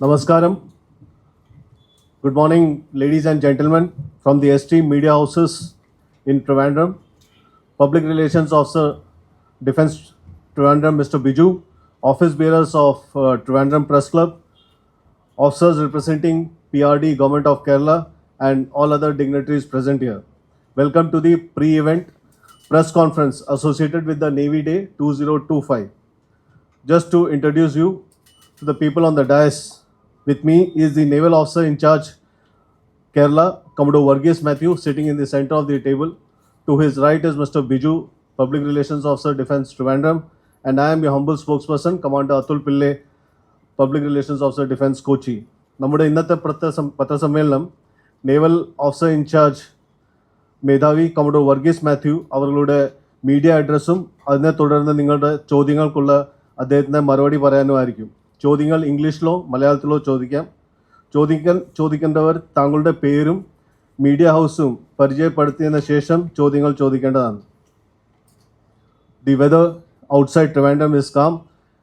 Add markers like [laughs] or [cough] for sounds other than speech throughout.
Namaskaram. Good morning, ladies and gentlemen, from the ST Media Houses in Trivandrum. Public Relations Officer, Defense Trivandrum, Mr. Biju, Office Bearers of uh, Trivandrum Press Club, officers representing PRD, Government of Kerala, and all other dignitaries present here. Welcome to the pre-event press conference associated with the Navy Day 2025. Just to introduce you to the people on the dais, with me is the naval officer in charge, Kerala, Commodore Varghese Matthew, sitting in the center of the table. To his right is Mr. Biju, Public Relations Officer, Defense Trivandrum, and I am your humble spokesperson, Commander Atul Pillai, Public Relations Officer, defence Kochi. നമ്മുടെ ഇന്നത്തെ പത്രസമ്മേളനം naval officer in charge മേധാവി കമഡോ വർഗീസ് മാത്യു അവരുടെ media അഡ്രസ്സും അതിനെ തുടർന്ന് നിങ്ങളുടെ ചോദ്യങ്ങൾക്കുള്ള അദ്ദേഹത്തിന്റെ മറുപടി പറയാനുമായിരിക്കും ചോദ്യങ്ങൾ ഇംഗ്ലീഷിലോ മലയാളത്തിലോ ചോദിക്കാം. ചോദിക്കാൻ ചോദിക്കേണ്ടവർ താങ്കളുടെ പേരും മീഡിയ ഹൗസും പരിചയപ്പെടുത്തിയതിന് ശേഷം ചോദ്യങ്ങൾ ചോദിക്കേണ്ടതാണ്. The weather outside Trivandrum is calm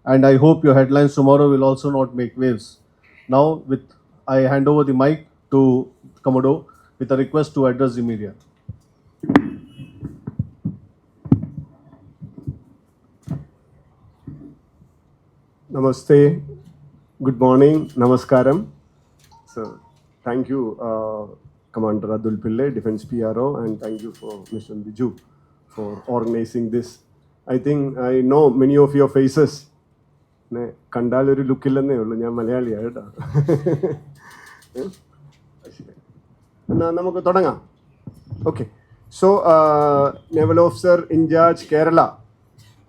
and I hope you lines tomorrow will also not make waves now with I hand over the mic to commodore with a request to address the media Good morning, Namaskaram. So, thank you, uh, Commander Adul Pillai, Defense PRO, and thank you for Mr. Biju for organizing this. I think I know many of your faces. കണ്ടാൽ ഒരു ലുക്കില്ലെന്നേ ഉള്ളൂ ഞാൻ മലയാളിയാണ് കേട്ടോ എന്നാ നമുക്ക് തുടങ്ങാം okay so naval officer in charge Kerala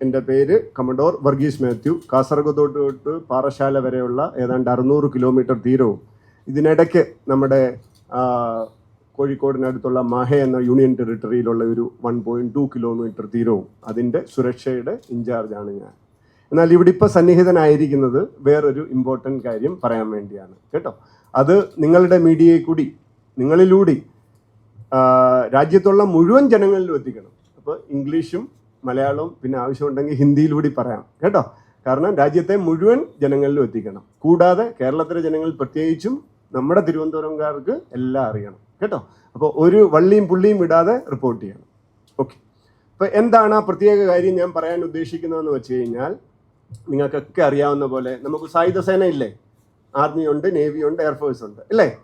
എന്റെ പേര് കമഡോർ വർഗീസ് മാത്യു. കാസർഗോഡ് തൊട്ട് പാറശാല വരെയുള്ള ഏതാണ്ട് അറുന്നൂറ് കിലോമീറ്റർ തീരവും. ഇതിനിടയ്ക്ക് നമ്മുടെ കോഴിക്കോടിനടുത്തുള്ള മാഹെ എന്ന യൂണിയൻ ടെറിട്ടറിയിലുള്ള ഒരു വൺ പോയിന്റ് ടു കിലോമീറ്റർ തീരവും അതിന്റെ സുരക്ഷയുടെ ഇൻചാർജാണ് ഞാൻ. എന്നാൽ ഇവിടെ ഇപ്പോൾ സന്നിഹിതനായിരിക്കുന്നത് വേറൊരു ഇമ്പോർട്ടന്റ് കാര്യം പറയാൻ വേണ്ടിയാണ്. കേട്ടോ? അത് നിങ്ങളുടെ മീഡിയയെ കൂടി നിങ്ങളിലൂടി രാജ്യത്തുള്ള മുഴുവൻ ജനങ്ങളിലും എത്തിക്കണം. അപ്പോൾ ഇംഗ്ലീഷും മലയാളവും പിന്നെ ആവശ്യമുണ്ടെങ്കിൽ ഹിന്ദിയിലൂടെ പറയാം. കേട്ടോ? കാരണം രാജ്യത്തെ മുഴുവൻ ജനങ്ങളിലും എത്തിക്കണം. കൂടാതെ കേരളത്തിലെ ജനങ്ങൾ പ്രത്യേകിച്ചും നമ്മുടെ തിരുവനന്തപുരംകാർക്ക് എല്ലാം അറിയണം. കേട്ടോ? അപ്പോൾ ഒരു വള്ളിയും പുള്ളിയും വിടാതെ റിപ്പോർട്ട് ചെയ്യണം. ഓക്കെ അപ്പോൾ എന്താണ് ആ പ്രത്യേക കാര്യം ഞാൻ പറയാൻ ഉദ്ദേശിക്കുന്നതെന്ന് വെച്ച് കഴിഞ്ഞാൽ നിങ്ങൾക്കൊക്കെ അറിയാവുന്ന പോലെ നമുക്ക് സായുധ സേന ഇല്ലേ ആർമി ഉണ്ട് നേവി ഉണ്ട്. എയർഫോഴ്സ് ഉണ്ട് അല്ലേ?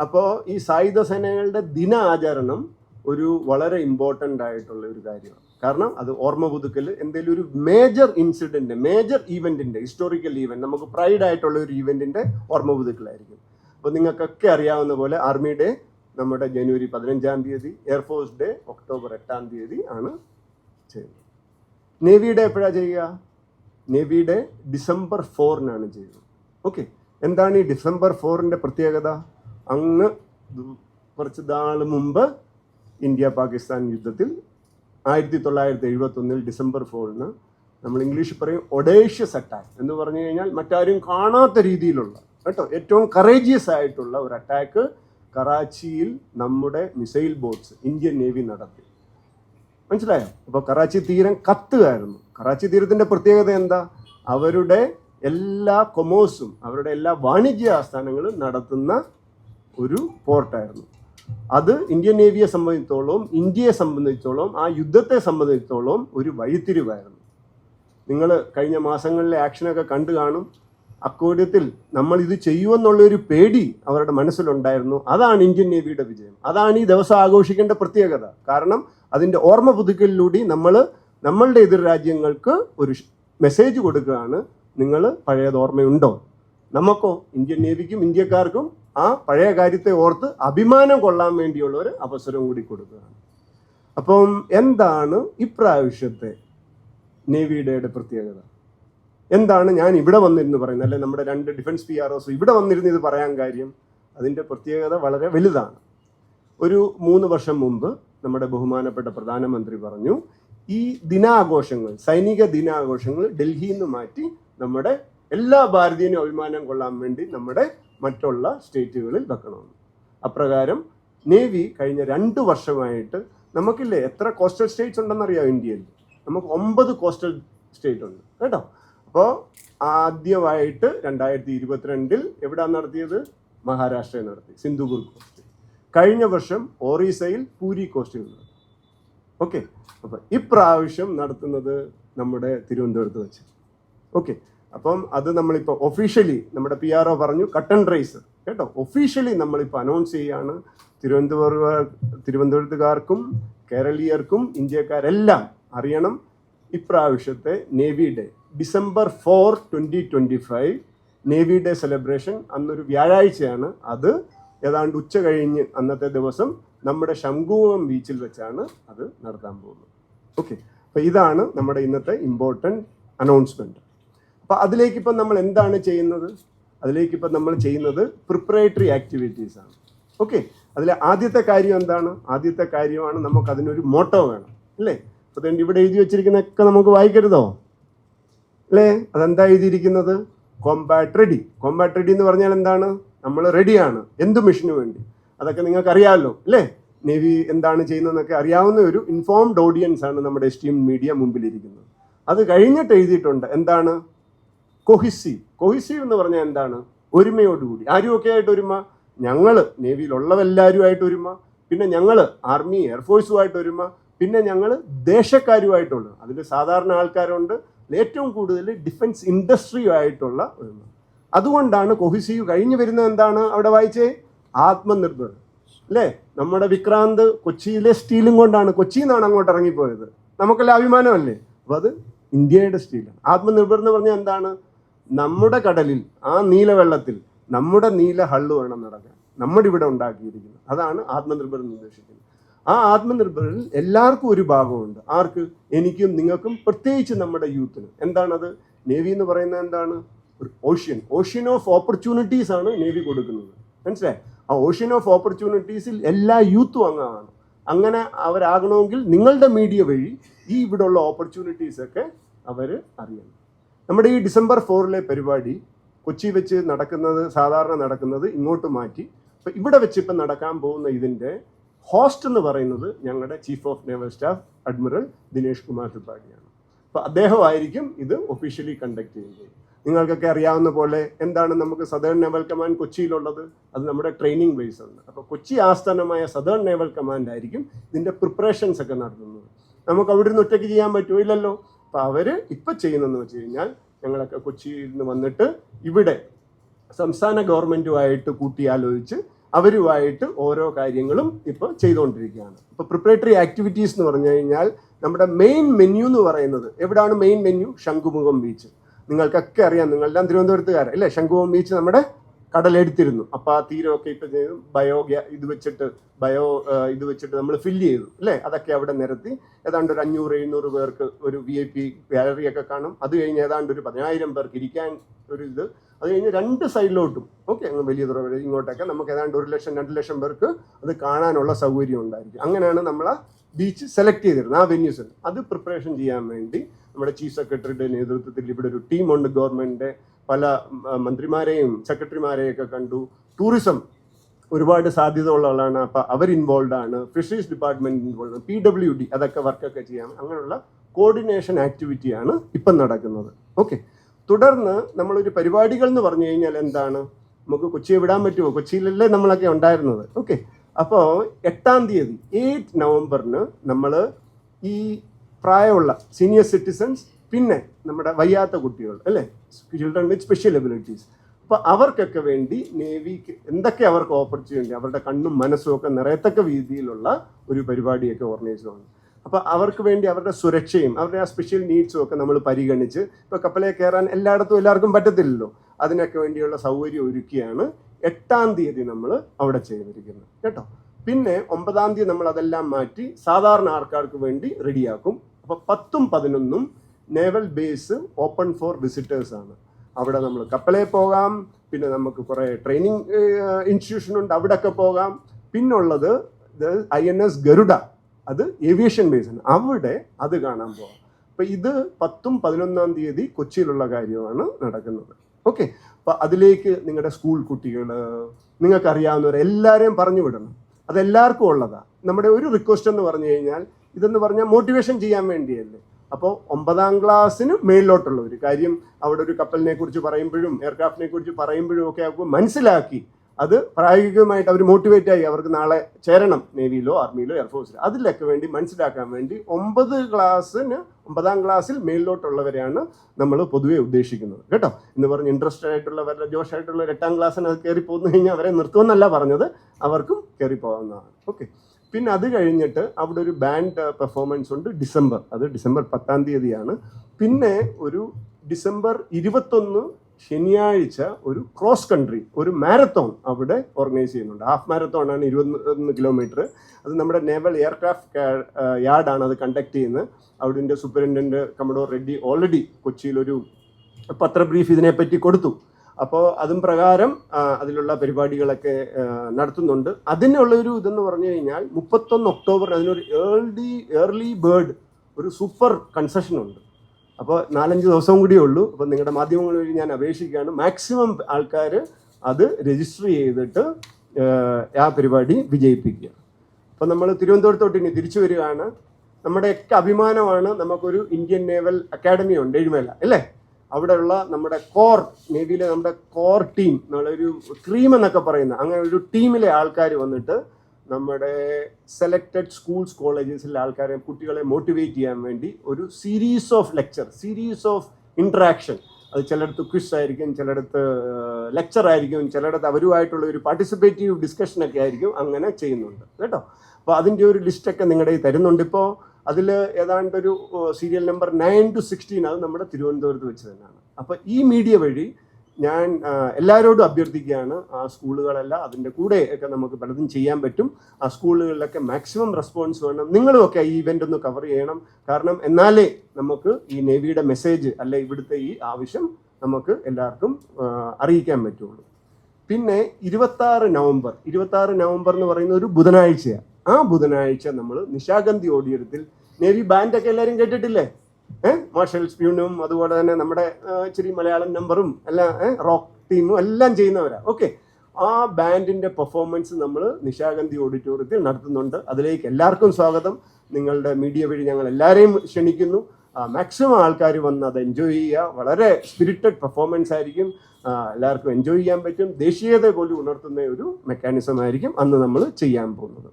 അപ്പോൾ ഈ സായുധ സേനകളുടെ ദിനാചരണം ഒരു വളരെ ഇമ്പോർട്ടന്റ് ആയിട്ടുള്ള ഒരു കാര്യമാണ്. കാരണം അത് ഓർമ്മ പുതുക്കൽ എന്തെങ്കിലും ഒരു മേജർ ഇൻസിഡന്റ് മേജർ ഈവെന്റിന്റെ ഹിസ്റ്റോറിക്കൽ ഈവെന്റ് നമുക്ക് പ്രൈഡ് ആയിട്ടുള്ള ഒരു ഈവെന്റിന്റെ ഓർമ്മ പുതുക്കലായിരിക്കും. അപ്പോൾ നിങ്ങൾക്കൊക്കെ അറിയാവുന്ന പോലെ ആർമി ഡേ നമ്മുടെ ജനുവരി പതിനഞ്ചാം തീയതി എയർഫോഴ്സ് ഡേ ഒക്ടോബർ എട്ടാം തീയതി ആണ് ചെയ്യുന്നത്. നേവി ഡേ എപ്പോഴാണ് ചെയ്യുക? നേവി ഡേ ഡിസംബർ ഫോറിനാണ് ചെയ്യുന്നത്. ഓക്കെ എന്താണ് ഈ ഡിസംബർ ഫോറിന്റെ പ്രത്യേകത? അങ്ങ് കുറച്ച് നാൾ മുമ്പ് ഇന്ത്യ പാകിസ്ഥാൻ യുദ്ധത്തിൽ ആയിരത്തി തൊള്ളായിരത്തി എഴുപത്തൊന്നിൽ ഡിസംബർ ഫോറിന് നമ്മൾ ഇംഗ്ലീഷിൽ പറയും ഒഡേഷ്യസ് അറ്റാക്ക് എന്ന് പറഞ്ഞു കഴിഞ്ഞാൽ മറ്റാരും കാണാത്ത രീതിയിലുള്ള കേട്ടോ ഏറ്റവും കറേജിയസ് ആയിട്ടുള്ള ഒരു അറ്റാക്ക് കറാച്ചിയിൽ നമ്മുടെ മിസൈൽ ബോട്ട്സ് ഇന്ത്യൻ നേവി നടത്തി. മനസ്സിലായോ? അപ്പോൾ കറാച്ചി തീരം കത്തുകയായിരുന്നു. കറാച്ചി തീരത്തിന്റെ പ്രത്യേകത എന്താ? അവരുടെ എല്ലാ കൊമേഴ്സും അവരുടെ എല്ലാ വാണിജ്യ ആസ്ഥാനങ്ങളും നടത്തുന്ന ഒരു പോർട്ടായിരുന്നു അത് ഇന്ത്യൻ നേവിയെ സംബന്ധിച്ചോളം ഇന്ത്യയെ സംബന്ധിച്ചോളം ആ യുദ്ധത്തെ സംബന്ധിച്ചോളം ഒരു വഴിത്തിരിവായിരുന്നു. നിങ്ങൾ കഴിഞ്ഞ മാസങ്ങളിലെ ആക്ഷനൊക്കെ കണ്ടു കാണും. അക്കൂട്ടത്തിൽ നമ്മൾ ഇത് ചെയ്യുമെന്നുള്ള ഒരു പേടി അവരുടെ മനസ്സിലുണ്ടായിരുന്നു. അതാണ് ഇന്ത്യൻ നേവിയുടെ വിജയം. അതാണ് ഈ ദിവസം ആഘോഷിക്കേണ്ട പ്രത്യേകത. കാരണം അതിന്റെ ഓർമ്മ പുതുക്കലിലൂടെ നമ്മൾ നമ്മളുടെ എതിർ രാജ്യങ്ങൾക്ക് ഒരു മെസ്സേജ് കൊടുക്കുകയാണ്. നിങ്ങൾ പഴയത് ഓർമ്മയുണ്ടോ? നമുക്കോ? ഇന്ത്യൻ നേവിക്കും ഇന്ത്യക്കാർക്കും ആ പഴയ കാര്യത്തെ ഓർത്ത് അഭിമാനം കൊള്ളാൻ വേണ്ടിയുള്ള ഒരു അവസരം കൂടി കൊടുക്കുകയാണ്. അപ്പം എന്താണ് ഇപ്രാവശ്യത്തെ നേവി ഡേയുടെ പ്രത്യേകത? എന്താണ് ഞാൻ ഇവിടെ വന്നിരുന്ന് പറയുന്നത്? അല്ലെ നമ്മുടെ രണ്ട് ഡിഫൻസ് പി ആർ ഒസ് ഇവിടെ വന്നിരുന്ന് ഇത് പറയാൻ കാര്യം അതിന്റെ പ്രത്യേകത വളരെ വലുതാണ്. ഒരു മൂന്ന് വർഷം മുമ്പ് നമ്മുടെ ബഹുമാനപ്പെട്ട പ്രധാനമന്ത്രി പറഞ്ഞു ഈ ദിനാഘോഷങ്ങൾ സൈനിക ദിനാഘോഷങ്ങൾ ഡൽഹിയിൽ നിന്ന് മാറ്റി നമ്മുടെ എല്ലാ ഭാരതീയനും അഭിമാനം കൊള്ളാൻ വേണ്ടി നമ്മുടെ മറ്റുള്ള സ്റ്റേറ്റുകളിൽ വെക്കണമെന്ന് അപ്രകാരം നേവി കഴിഞ്ഞ രണ്ട് വർഷമായിട്ട് നമുക്കില്ലേ എത്ര കോസ്റ്റൽ സ്റ്റേറ്റ്സ് ഉണ്ടെന്നറിയാം ഇന്ത്യയിൽ? നമുക്ക് ഒമ്പത് കോസ്റ്റൽ സ്റ്റേറ്റ് ഉണ്ട്. കേട്ടോ? അപ്പോൾ ആദ്യമായിട്ട് രണ്ടായിരത്തി ഇരുപത്തിരണ്ടിൽ എവിടെയാണ് നടത്തിയത്? മഹാരാഷ്ട്രയിൽ നടത്തി. സിന്ധുപൂർ കോസ്റ്റ് കഴിഞ്ഞ വർഷം ഒറീസയിൽ പൂരി കോസ്റ്റിൽ നടത്തി. ഓക്കെ? അപ്പം ഇപ്രാവശ്യം നടത്തുന്നത് നമ്മുടെ തിരുവനന്തപുരത്ത് വെച്ച്. ഓക്കെ? അപ്പം അത് നമ്മളിപ്പോൾ ഒഫീഷ്യലി നമ്മുടെ പി ആർ ഒ പറഞ്ഞു കട്ടൺ റൈസ് കേട്ടോ? ഒഫീഷ്യലി നമ്മളിപ്പോൾ അനൗൺസ് ചെയ്യാണ്. തിരുവനന്തപുരം തിരുവനന്തപുരത്തുകാർക്കും കേരളീയർക്കും ഇന്ത്യക്കാരെല്ലാം അറിയണം. ഇപ്രാവശ്യത്തെ navy day December four twenty twenty five navy day celebration അന്നൊരു വ്യാഴാഴ്ചയാണ്. അത് ഏതാണ്ട് ഉച്ച കഴിഞ്ഞ് അന്നത്തെ ദിവസം നമ്മുടെ ശംഖുവം ബീച്ചിൽ വെച്ചാണ് അത് നടത്താൻ പോകുന്നത്. ഓക്കെ അപ്പോൾ ഇതാണ് നമ്മുടെ ഇന്നത്തെ ഇമ്പോർട്ടന്റ് അനൗൺസ്മെന്റ് അപ്പോൾ അതിലേക്ക് ഇപ്പം നമ്മൾ എന്താണ് ചെയ്യുന്നത്? അതിലേക്ക് ഇപ്പം നമ്മൾ ചെയ്യുന്നത് പ്രിപ്പറേറ്ററി ആക്ടിവിറ്റീസ് ആണ്. ഓക്കെ അതിലെ ആദ്യത്തെ കാര്യം എന്താണ്? ആദ്യത്തെ കാര്യമാണ് നമുക്ക് അതിനൊരു മോട്ടോ വേണം. അല്ലേ? അതുകൊണ്ട് ഇവിടെ എഴുതി വെച്ചിരിക്കുന്നതൊക്കെ നമുക്ക് വായിക്കരുതോ? അല്ലേ? അതെന്താ എഴുതിയിരിക്കുന്നത്? കോമ്പാറ്റ് റെഡി കോമ്പാറ്റ് റെഡി എന്ന് പറഞ്ഞാൽ എന്താണ്? നമ്മൾ റെഡിയാണ് എന്ത് മിഷന് വേണ്ടി? അതൊക്കെ നിങ്ങൾക്ക് അറിയാമല്ലോ അല്ലേ? നേവി എന്താണ് ചെയ്യുന്നതെന്നൊക്കെ അറിയാവുന്ന ഒരു ഇൻഫോംഡ് ഓഡിയൻസ് ആണ് നമ്മുടെ എസ്റ്റീം മീഡിയ മുമ്പിലിരിക്കുന്നത്. അത് കഴിഞ്ഞിട്ട് എഴുതിയിട്ടുണ്ട്. എന്താണ്? കൊഹിസീവ് കൊഹിസീവ് എന്ന് പറഞ്ഞാൽ എന്താണ്? ഒരുമയോടുകൂടി. ആരുമൊക്കെ ആയിട്ട് ഒരുമ? ഞങ്ങൾ നേവിയിലുള്ളവെല്ലാവരുമായിട്ട് ഒരുമ. പിന്നെ ഞങ്ങൾ ആർമി എയർഫോഴ്സുമായിട്ട് ഒരുമ. പിന്നെ ഞങ്ങൾ ദേശക്കാരുമായിട്ടുള്ള അതിൽ സാധാരണ ആൾക്കാരുണ്ട്. ഏറ്റവും കൂടുതൽ ഡിഫൻസ് ഇൻഡസ്ട്രിയുമായിട്ടുള്ള ഒരുമ. അതുകൊണ്ടാണ് കൊഹിസീവ് കഴിഞ്ഞു വരുന്നത് എന്താണ് അവിടെ വായിച്ചേ? ആത്മനിർഭർ. അല്ലേ? നമ്മുടെ വിക്രാന്ത് കൊച്ചിയിലെ സ്റ്റീലും കൊണ്ടാണ്. കൊച്ചിയിൽ നിന്നാണ് അങ്ങോട്ട് ഇറങ്ങിപ്പോയത്. നമുക്കെല്ലാം അഭിമാനമല്ലേ? അപ്പോൾ അത് ഇന്ത്യയുടെ സ്റ്റീലാണ്. ആത്മനിർഭർ എന്ന് പറഞ്ഞാൽ എന്താണ്? നമ്മുടെ കടലിൽ ആ നീലവെള്ളത്തിൽ നമ്മുടെ നീല ഹള്ളു വേണം നടക്കാൻ നമ്മുടെ ഇവിടെ ഉണ്ടാക്കിയിരിക്കുന്നത് അതാണ് ആത്മനിർഭർ നിർദ്ദേശിക്കുന്നത്. ആ ആത്മനിർഭറിൽ എല്ലാവർക്കും ഒരു ഭാഗമുണ്ട്. ആർക്ക്? എനിക്കും നിങ്ങൾക്കും പ്രത്യേകിച്ച് നമ്മുടെ യൂത്തിന്. എന്താണത്? നേവി എന്ന് പറയുന്നത് എന്താണ്? ഒരു ഓഷ്യൻ. ഓഷ്യൻ ഓഫ് ഓപ്പർച്യൂണിറ്റീസ് ആണ് നേവി കൊടുക്കുന്നത്. മനസ്സിലായി? ആ ഓഷ്യൻ ഓഫ് ഓപ്പർച്യൂണിറ്റീസിൽ എല്ലാ യൂത്തും അങ്ങാണ് അങ്ങനെ അവരാകണമെങ്കിൽ നിങ്ങളുടെ മീഡിയ വഴി ഈ ഇവിടെയുള്ള ഓപ്പർച്യൂണിറ്റീസൊക്കെ അവർ അറിയണം. നമ്മുടെ ഈ ഡിസംബർ ഫോറിലെ പരിപാടി കൊച്ചി വെച്ച് നടക്കുന്നത് സാധാരണ നടക്കുന്നത് ഇങ്ങോട്ട് മാറ്റി. അപ്പം ഇവിടെ വെച്ച് ഇപ്പം നടക്കാൻ പോകുന്ന ഇതിന്റെ ഹോസ്റ്റ് എന്ന് പറയുന്നത് ഞങ്ങളുടെ chief of naval staff admiral Dinesh Kumar ത്രിപാഠിയാണ്. അപ്പോൾ അദ്ദേഹമായിരിക്കും ഇത് ഒഫീഷ്യലി കണ്ടക്ട് ചെയ്യുന്നത്. നിങ്ങൾക്കൊക്കെ അറിയാവുന്ന പോലെ എന്താണ് നമുക്ക് സദേൺ നേവൽ കമാൻഡ് കൊച്ചിയിലുള്ളത്? അത് നമ്മുടെ ട്രെയിനിങ് ബേസ് ആണ്. അപ്പോൾ കൊച്ചി ആസ്ഥാനമായ സദേൺ നേവൽ കമാൻഡ് ആയിരിക്കും ഇതിന്റെ പ്രിപ്പറേഷൻസ് ഒക്കെ നടത്തുന്നത്. നമുക്ക് അവിടെ നിന്ന് ഒറ്റയ്ക്ക് ചെയ്യാൻ പറ്റുമോ ഇല്ലല്ലോ അപ്പോൾ അവർ ഇപ്പം ചെയ്യുന്നതെന്ന് വെച്ച് കഴിഞ്ഞാൽ ഞങ്ങളൊക്കെ കൊച്ചിയിൽ നിന്ന് വന്നിട്ട് ഇവിടെ സംസ്ഥാന ഗവൺമെന്റുമായിട്ട് കൂട്ടിയാലോചിച്ച് അവരുമായിട്ട് ഓരോ കാര്യങ്ങളും ഇപ്പോൾ ചെയ്തുകൊണ്ടിരിക്കുകയാണ് ഇപ്പോൾ പ്രിപ്പറേറ്ററി ആക്ടിവിറ്റീസ് എന്ന് പറഞ്ഞു കഴിഞ്ഞാൽ നമ്മുടെ മെയിൻ മെന്യു എന്ന് പറയുന്നത് എവിടെയാണ് മെയിൻ മെന്യു ശംഖുമുഖം ബീച്ച് നിങ്ങൾക്കൊക്കെ അറിയാം നിങ്ങളെല്ലാം തിരുവനന്തപുരത്തുകാരല്ലേ ശംഖുമുഖം ബീച്ച് നമ്മുടെ കടലെടുത്തിരുന്നു. അപ്പോൾ ആ തീരമൊക്കെ ഇപ്പം ചെയ്തു ബയോ ഇത് വെച്ചിട്ട് ബയോ ഇത് വെച്ചിട്ട് നമ്മൾ ഫില്ല് ചെയ്തു അല്ലേ? അതൊക്കെ അവിടെ നിരത്തി. ഏതാണ്ട് ഒരു അഞ്ഞൂറ് എഴുന്നൂറ് പേർക്ക് ഒരു വി ഐ പി ഗാലറി ഒക്കെ കാണും. അത് കഴിഞ്ഞ് ഏതാണ്ട് ഒരു പതിനായിരം പേർക്ക് ഇരിക്കാൻ ഒരു ഇത്. അത് കഴിഞ്ഞ് രണ്ട് സൈഡിലോട്ടും ഓക്കെ അങ്ങ് വലിയ തുറ ഇങ്ങോട്ടൊക്കെ നമുക്ക് ഏതാണ്ട് ഒരു ലക്ഷം രണ്ട് ലക്ഷം പേർക്ക് അത് കാണാനുള്ള സൗകര്യം ഉണ്ടായിരിക്കും. അങ്ങനെയാണ് നമ്മൾ ആ ബീച്ച് സെലക്ട് ചെയ്തിരുന്നത് ആ വെന്യൂസിൽ അത് പ്രിപ്പറേഷൻ ചെയ്യാൻ വേണ്ടി നമ്മുടെ ചീഫ് സെക്രട്ടറിയുടെ നേതൃത്വത്തിൽ ഇവിടെ ഒരു ടീമുണ്ട് ഗവൺമെന്റിന്റെ പല മന്ത്രിമാരെയും സെക്രട്ടറിമാരെയും ഒക്കെ കണ്ടു. ടൂറിസം ഒരുപാട് സാധ്യത ഉള്ളതാണ് അപ്പോൾ അവർ ഇൻവോൾവ് ആണ്. Fisheries department involve P W D അതൊക്കെ വർക്കൊക്കെ ചെയ്യാം അങ്ങനെയുള്ള കോർഡിനേഷൻ ആക്ടിവിറ്റിയാണ് ഇപ്പം നടക്കുന്നത്. ഓക്കെ തുടർന്ന് നമ്മളൊരു പരിപാടികൾ എന്ന് പറഞ്ഞു കഴിഞ്ഞാൽ എന്താണ്? നമുക്ക് കൊച്ചിയെ വിടാൻ പറ്റുമോ? കൊച്ചിയിലല്ലേ നമ്മളൊക്കെ ഉണ്ടായിരുന്നത്. ഓക്കെ അപ്പോൾ എട്ടാം തീയതി എയ്റ്റ് നവംബറിന് നമ്മൾ ഈ പ്രായമുള്ള സീനിയർ സിറ്റിസൺസ് പിന്നെ നമ്മുടെ വയ്യാത്ത കുട്ടികൾ അല്ലേ? ചിൽഡ്രൻ വിത്ത് സ്പെഷ്യൽ എബിലിറ്റീസ് അപ്പോൾ അവർക്കൊക്കെ വേണ്ടി നേവിക്ക് എന്തൊക്കെ അവർക്ക് ഓപ്പർച്യൂണിറ്റി അവരുടെ കണ്ണും മനസ്സും ഒക്കെ നിറയത്തക്ക രീതിയിലുള്ള ഒരു പരിപാടിയൊക്കെ ഓർഗനൈസ് ചെയ്യുന്നു അപ്പോൾ അവർക്ക് വേണ്ടി അവരുടെ സുരക്ഷയും അവരുടെ ആ സ്പെഷ്യൽ നീഡ്സും ഒക്കെ നമ്മൾ പരിഗണിച്ച് ഇപ്പോൾ കപ്പലിൽ കയറാൻ എല്ലായിടത്തും എല്ലാവർക്കും പറ്റത്തില്ലല്ലോ. അതിനൊക്കെ വേണ്ടിയുള്ള സൗകര്യം ഒരുക്കിയാണ് എട്ടാം തീയതി നമ്മൾ അവിടെ ചെയ്തിരിക്കുന്നത്. കേട്ടോ? പിന്നെ ഒമ്പതാം തീയതി നമ്മൾ അതെല്ലാം മാറ്റി സാധാരണ ആൾക്കാർക്ക് വേണ്ടി റെഡിയാക്കും അപ്പോൾ പത്തും പതിനൊന്നും naval base open for visitors ആണ് അവിടെ നമ്മൾ കപ്പലേ പോകാം പിന്നെ നമുക്ക് കുറേ ട്രെയിനിങ് ഇൻസ്റ്റിറ്റ്യൂഷൻ ഉണ്ട് അവിടെയൊക്കെ പോകാം. പിന്നുള്ളത് ഐ എൻ എസ് ഗരുഡ. അത് ഏവിയേഷൻ ബേസ് ആണ് അവിടെ അത് കാണാൻ പോകാം അപ്പം ഇത് പത്തും പതിനൊന്നാം തീയതി കൊച്ചിയിലുള്ള കാര്യമാണ് നടക്കുന്നത്. ഓക്കെ. അപ്പം അതിലേക്ക് നിങ്ങളുടെ സ്കൂൾ കുട്ടികൾ നിങ്ങൾക്കറിയാവുന്നവർ എല്ലാവരെയും പറഞ്ഞു വിടണം. അതെല്ലാവർക്കും ഉള്ളതാണ് നമ്മുടെ ഒരു റിക്വസ്റ്റ് എന്ന് പറഞ്ഞു കഴിഞ്ഞാൽ ഇതെന്ന് പറഞ്ഞാൽ മോട്ടിവേഷൻ ചെയ്യാൻ വേണ്ടിയല്ലേ? അപ്പോൾ ഒമ്പതാം ക്ലാസ്സിന് മേളിലോട്ടുള്ളവർ കാര്യം അവിടെ ഒരു കപ്പലിനെ കുറിച്ച് പറയുമ്പോഴും എയർക്രാഫ്റ്റിനെ കുറിച്ച് പറയുമ്പോഴും ഒക്കെ അവർക്ക് മനസ്സിലാക്കി അത് പ്രായോഗികമായിട്ട് അവർ മോട്ടിവേറ്റ് ആയി അവർക്ക് നാളെ ചേരണം നേവിയിലോ ആർമിയിലോ എയർഫോഴ്സിലോ അതിലൊക്കെ വേണ്ടി മനസ്സിലാക്കാൻ വേണ്ടി ഒമ്പത് ക്ലാസ്സിന് ഒമ്പതാം ക്ലാസ്സിൽ മേളിലോട്ടുള്ളവരെയാണ് നമ്മൾ പൊതുവെ ഉദ്ദേശിക്കുന്നത്. കേട്ടോ? എന്ന് പറഞ്ഞ് ഇൻട്രസ്റ്റഡ് ആയിട്ടുള്ളവരുടെ ജോഷായിട്ടുള്ള എട്ടാം ക്ലാസ്സിന് അത് കയറി പോകുന്നു കഴിഞ്ഞാൽ അവരെ നിർത്തുമെന്നല്ല പറഞ്ഞത്. അവർക്കും കയറി പോകാവുന്നതാണ് ഓക്കെ പിന്നെ അത് കഴിഞ്ഞിട്ട് അവിടെ ഒരു ബാൻഡ് പെർഫോമൻസ് ഉണ്ട് ഡിസംബർ. അത് ഡിസംബർ പത്താം തീയതിയാണ്. പിന്നെ ഒരു ഡിസംബർ ഇരുപത്തൊന്ന് ശനിയാഴ്ച ഒരു ക്രോസ് കൺട്രി ഒരു മാരത്തോൺ അവിടെ ഓർഗനൈസ് ചെയ്യുന്നുണ്ട്. ഹാഫ് മാരത്തോൺ ആണ് ഇരുപത്തൊന്ന് കിലോമീറ്റർ അത് നമ്മുടെ നേവൽ എയർക്രാഫ്റ്റ് യാർഡാണ് അത് കണ്ടക്ട് ചെയ്യുന്നത്. അവിടുത്തെ സൂപ്രണ്ടന്റ് കമഡോർ റെഡ്ഡി ഓൾറെഡി കൊച്ചിയിൽ ഒരു പത്ര ബ്രീഫ് ഇതിനെപ്പറ്റി കൊടുത്തു. അപ്പോൾ അതും പ്രകാരം അതിലുള്ള പരിപാടികളൊക്കെ നടത്തുന്നുണ്ട്. അതിനുള്ളൊരു ഇതെന്ന് പറഞ്ഞു കഴിഞ്ഞാൽ മുപ്പത്തൊന്ന് ഒക്ടോബറിന് അതിനൊരു ഏർലി ഏർലി ബേർഡ് ഒരു സൂപ്പർ കൺസെഷൻ ഉണ്ട്. അപ്പോൾ നാലഞ്ച് ദിവസം കൂടിയേ ഉള്ളൂ. അപ്പോൾ നിങ്ങളുടെ മാധ്യമങ്ങൾ വഴി ഞാൻ അപേക്ഷിക്കുകയാണ്. മാക്സിമം ആൾക്കാർ അത് രജിസ്റ്റർ ചെയ്തിട്ട് ആ പരിപാടി വിജയിപ്പിക്കുക. അപ്പോൾ നമ്മൾ തിരുവനന്തപുരത്തോട്ട് ഇനി തിരിച്ചു വരികയാണ്. നമ്മുടെയൊക്കെ അഭിമാനമാണ് നമുക്കൊരു ഇന്ത്യൻ നേവൽ അക്കാഡമി ഉണ്ട് എഴുമേല അല്ലേ? അവിടെയുള്ള നമ്മുടെ കോർ നേവിയിലെ നമ്മുടെ കോർ ടീം നമ്മളൊരു ക്രീം എന്നൊക്കെ പറയുന്ന അങ്ങനെ ഒരു ടീമിലെ ആൾക്കാർ വന്നിട്ട് നമ്മുടെ സെലക്റ്റഡ് സ്കൂൾസ് കോളേജസിലെ ആൾക്കാരെ കുട്ടികളെ മോട്ടിവേറ്റ് ചെയ്യാൻ വേണ്ടി ഒരു series of lecture series of interaction അത് ചിലയിടത്ത് ക്വിസ് ആയിരിക്കും ചിലയിടത്ത് ലെക്ചർ ആയിരിക്കും ചിലയിടത്ത് അവരുമായിട്ടുള്ള ഒരു പാർട്ടിസിപ്പേറ്റീവ് ഡിസ്കഷനൊക്കെ ആയിരിക്കും അങ്ങനെ ചെയ്യുന്നുണ്ട്. കേട്ടോ? അപ്പോൾ അതിന്റെ ഒരു ലിസ്റ്റൊക്കെ നിങ്ങളുടെ തരുന്നുണ്ട്. ഇപ്പോൾ അതിൽ ഏതാണ്ട് ഒരു serial number nine two sixteen അത് നമ്മുടെ തിരുവനന്തപുരത്ത് വെച്ച് തന്നെയാണ്. അപ്പോൾ ഈ മീഡിയ വഴി ഞാൻ എല്ലാവരോടും അഭ്യർത്ഥിക്കുകയാണ് ആ സ്കൂളുകളെല്ലാം അതിന്റെ കൂടെ ഒക്കെ നമുക്ക് പലതും ചെയ്യാൻ പറ്റും. ആ സ്കൂളുകളിലൊക്കെ മാക്സിമം റെസ്പോൺസ് വേണം. നിങ്ങളുമൊക്കെ ഈ ഇവന്റ് ഒന്ന് കവർ ചെയ്യണം. കാരണം എന്നാലേ നമുക്ക് ഈ നേവിയുടെ മെസ്സേജ് അല്ലെ ഇവിടുത്തെ ഈ ആവശ്യം നമുക്ക് എല്ലാവർക്കും അറിയിക്കാൻ പറ്റുള്ളൂ. പിന്നെ ഇരുപത്താറ് നവംബർ. ഇരുപത്താറ് നവംബർ എന്ന് പറയുന്ന ഒരു ബുധനാഴ്ചയാണ്. ആ ബുധനാഴ്ച നമ്മൾ നിശാഗന്ധി ഓഡിയത്തിൽ നേവി ബാൻഡൊക്കെ എല്ലാവരും കേട്ടിട്ടില്ലേ? ഏഹ് മാർഷൽ സ്പ്യൂണും അതുപോലെ തന്നെ നമ്മുടെ ഇച്ചിരി മലയാളം നമ്പറും എല്ലാം റോക്ക് ടീമും എല്ലാം ചെയ്യുന്നവരാ. ഓക്കെ ആ ബാൻഡിന്റെ പെർഫോമൻസ് നമ്മൾ നിശാഗന്ധി ഓഡിറ്റോറിയത്തിൽ നടത്തുന്നുണ്ട്. അതിലേക്ക് എല്ലാവർക്കും സ്വാഗതം. നിങ്ങളുടെ മീഡിയ വഴി ഞങ്ങൾ എല്ലാവരെയും ക്ഷണിക്കുന്നു. മാക്സിമം ആൾക്കാർ വന്ന് അത് എൻജോയ് ചെയ്യുക. വളരെ സ്പിരിറ്റഡ് പെർഫോമൻസ് ആയിരിക്കും. എല്ലാവർക്കും എൻജോയ് ചെയ്യാൻ പറ്റും. ദേശീയത പോലും ഉണർത്തുന്ന ഒരു മെക്കാനിസം ആയിരിക്കും അന്ന് നമ്മൾ ചെയ്യാൻ പോകുന്നത്.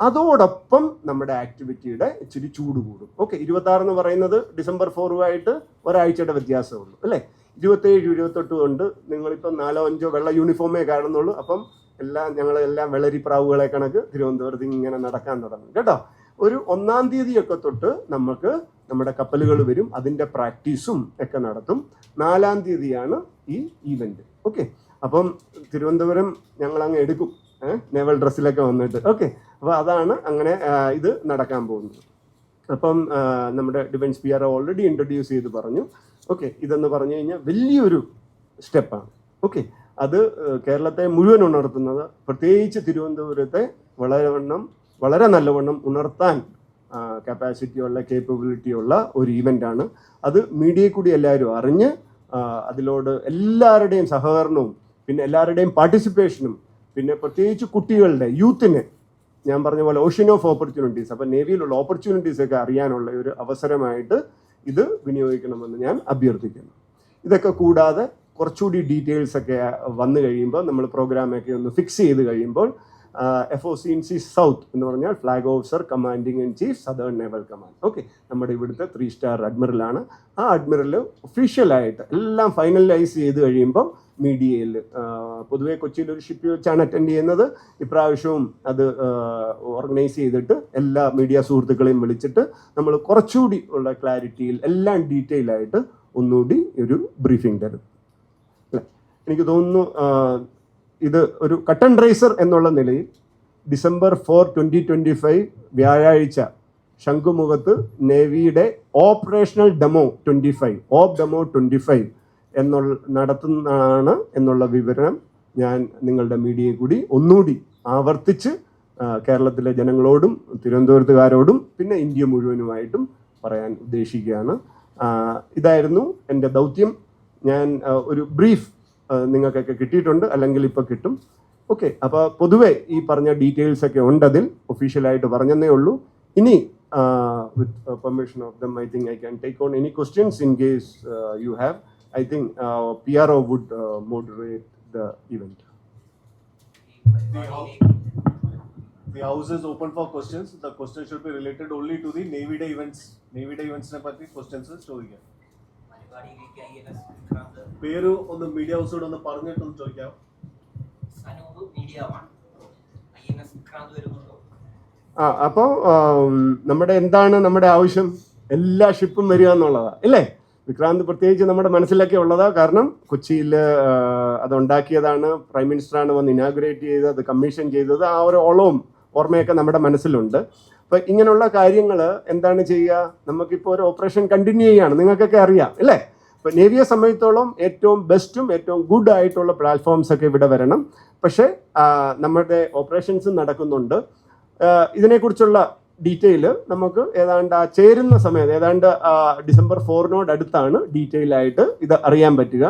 അതോടൊപ്പം നമ്മുടെ ആക്ടിവിറ്റിയുടെ ഇച്ചിരി ചൂട് കൂടും. ഓക്കെ ഇരുപത്തി ആറ് എന്ന് പറയുന്നത് ഡിസംബർ ഫോറുമായിട്ട് ഒരാഴ്ചയുടെ വ്യത്യാസമുള്ളൂ അല്ലേ? ഇരുപത്തേഴ് ഇരുപത്തെട്ട് കൊണ്ട് നിങ്ങളിപ്പം നാലോ അഞ്ചോ വെള്ള യൂണിഫോമേ കാണുന്നുള്ളൂ. അപ്പം എല്ലാം ഞങ്ങളെല്ലാം വെള്ളരിപ്രാവുകളെ കണക്ക് തിരുവനന്തപുരത്ത് ഇങ്ങനെ നടക്കാൻ തുടങ്ങും കേട്ടോ? ഒരു ഒന്നാം തീയതിയൊക്കെ തൊട്ട് നമുക്ക് നമ്മുടെ കപ്പലുകൾ വരും അതിന്റെ പ്രാക്ടീസും ഒക്കെ നടത്തും. നാലാം തീയതിയാണ് ഈ ഈവന്റ് ഓക്കെ അപ്പം തിരുവനന്തപുരം ഞങ്ങളങ്ങ് എടുക്കും. നേവൽ ഡ്രസ്സിലൊക്കെ വന്നിട്ട്. ഓക്കെ. അപ്പോൾ അതാണ് അങ്ങനെ ഇത് നടക്കാൻ പോകുന്നത്. അപ്പം നമ്മുടെ defence P R already introduce ചെയ്ത് പറഞ്ഞു. ഓക്കെ ഇതെന്ന് പറഞ്ഞു കഴിഞ്ഞാൽ വലിയൊരു സ്റ്റെപ്പാണ്. ഓക്കെ അത് കേരളത്തെ മുഴുവൻ ഉണർത്തുന്നത് പ്രത്യേകിച്ച് തിരുവനന്തപുരത്തെ വളരെ വണ്ണം വളരെ നല്ലവണ്ണം ഉണർത്താൻ കപ്പാസിറ്റിയുള്ള കേപ്പബിലിറ്റിയുള്ള കേപ്പബിലിറ്റി ഉള്ള ഒരു ഇവന്റ് ആണ്. അത് മീഡിയയിൽ കൂടി എല്ലാവരും അറിഞ്ഞ് അതിലോട് എല്ലാവരുടെയും സഹകരണവും പിന്നെ എല്ലാവരുടെയും പാർട്ടിസിപ്പേഷനും പിന്നെ പ്രത്യേകിച്ച് കുട്ടികളുടെ യൂത്തിന് ഞാൻ പറഞ്ഞ പോലെ ഓഷ്യൻ ഓഫ് ഓപ്പർച്യൂണിറ്റീസ് അപ്പം നേവിയിലുള്ള ഓപ്പർച്യൂണിറ്റീസ് ഒക്കെ അറിയാനുള്ള ഒരു അവസരമായിട്ട് ഇത് വിനിയോഗിക്കണമെന്ന് ഞാൻ അഭ്യർത്ഥിക്കുന്നു. ഇതൊക്കെ കൂടാതെ കുറച്ചുകൂടി ഡീറ്റെയിൽസ് ഒക്കെ വന്നു കഴിയുമ്പോൾ നമ്മൾ പ്രോഗ്രാമൊക്കെ ഒന്ന് ഫിക്സ് ചെയ്ത് കഴിയുമ്പോൾ F O C in C south എന്ന് പറഞ്ഞാൽ flag officer commanding in chief southern naval command okay നമ്മുടെ ഇവിടുത്തെ ത്രീ സ്റ്റാർ അഡ്മിറലാണ് ആ അഡ്മിറൽ ഒഫീഷ്യലായിട്ട് എല്ലാം ഫൈനലൈസ് ചെയ്ത് കഴിയുമ്പം മീഡിയയിൽ പൊതുവേ കൊച്ചിയിൽ ഒരു ഷിപ്പ് വെച്ചാണ് അറ്റൻഡ് ചെയ്യുന്നത്. ഇപ്രാവശ്യവും അത് ഓർഗനൈസ് ചെയ്തിട്ട് എല്ലാ മീഡിയ സുഹൃത്തുക്കളെയും വിളിച്ചിട്ട് നമ്മൾ കുറച്ചുകൂടി ഉള്ള ക്ലാരിറ്റിയിൽ എല്ലാം ഡീറ്റെയിൽ ആയിട്ട് ഒന്നുകൂടി ഒരു ബ്രീഫിംഗ് തരും. അല്ലേ? എനിക്ക് തോന്നുന്നു ഇത് ഒരു കട്ടൺ റൈസർ എന്നുള്ള നിലയിൽ December four twenty twenty five വ്യാഴാഴ്ച ശംഖുമുഖത്ത് നേവിയുടെ operational demo twenty five op demo twenty five എന്നുള്ള നടത്തുന്നതാണ് എന്നുള്ള വിവരം ഞാൻ നിങ്ങളുടെ മീഡിയയെ കൂടി ഒന്നുകൂടി ആവർത്തിച്ച് കേരളത്തിലെ ജനങ്ങളോടും തിരുവനന്തപുരത്തുകാരോടും പിന്നെ ഇന്ത്യ മുഴുവനുമായിട്ടും പറയാൻ ഉദ്ദേശിക്കുകയാണ്. ഇതായിരുന്നു എന്റെ ദൗത്യം. ഞാൻ ഒരു ബ്രീഫ് നിങ്ങൾക്കൊക്കെ കിട്ടിയിട്ടുണ്ട് അല്ലെങ്കിൽ ഇപ്പോൾ കിട്ടും ഓക്കെ അപ്പോൾ പൊതുവെ ഈ പറഞ്ഞ ഡീറ്റെയിൽസ് ഒക്കെ ഉണ്ട് അതിൽ ഒഫീഷ്യലായിട്ട് പറഞ്ഞതേ ഉള്ളൂ ഇനി with permission of them I think I can take on any questions in case you have I think P R O would moderate the event The house is open for questions. The questions should be related only to the Navy Day events. Navy Day events, questions are still here. പേര് ഒന്ന് media ഹൗസോട് ഒന്ന് പറഞ്ഞിട്ടൊന്ന് ചോദിക്കാം. Sanoop media one I N S Vikrant വരുന്നുണ്ടോ ആ അപ്പോ നമ്മുടെ എന്താണ് നമ്മുടെ ആവശ്യം? എല്ലാ ഷിപ്പും വരിക എന്നുള്ളതാ ഇല്ലേ? വിക്രാന്ത് പ്രത്യേകിച്ച് നമ്മുടെ മനസ്സിലൊക്കെ ഉള്ളതാ. കാരണം കൊച്ചിയിൽ അത് ഉണ്ടാക്കിയതാണ്. പ്രൈം മിനിസ്റ്ററാണ് വന്ന് ഇനാഗുറേറ്റ് ചെയ്തത് അത് കമ്മീഷൻ ചെയ്തത്. ആ ഒരു ഓളവും ഓർമ്മയൊക്കെ നമ്മുടെ മനസ്സിലുണ്ട്. അപ്പൊ ഇങ്ങനെയുള്ള കാര്യങ്ങൾ എന്താണ് ചെയ്യുക? നമുക്കിപ്പോൾ ഒരു ഓപ്പറേഷൻ കണ്ടിന്യൂ ചെയ്യാണ്. നിങ്ങൾക്കൊക്കെ അറിയാം അല്ലേ ഇപ്പൊ നേവിയെ സംബന്ധിച്ചോളം ഏറ്റവും ബെസ്റ്റും ഏറ്റവും ഗുഡ് ആയിട്ടുള്ള പ്ലാറ്റ്ഫോംസ് ഒക്കെ ഇവിടെ വരണം. പക്ഷേ നമ്മുടെ ഓപ്പറേഷൻസ് നടക്കുന്നുണ്ട്. ഇതിനെക്കുറിച്ചുള്ള ഡീറ്റെയിൽ നമുക്ക് ഏതാണ്ട് ആ ചേരുന്ന സമയത്ത് ഏതാണ്ട് ഡിസംബർ ഫോറിനോട് അടുത്താണ് ഡീറ്റെയിൽ ആയിട്ട് ഇത് അറിയാൻ പറ്റുക.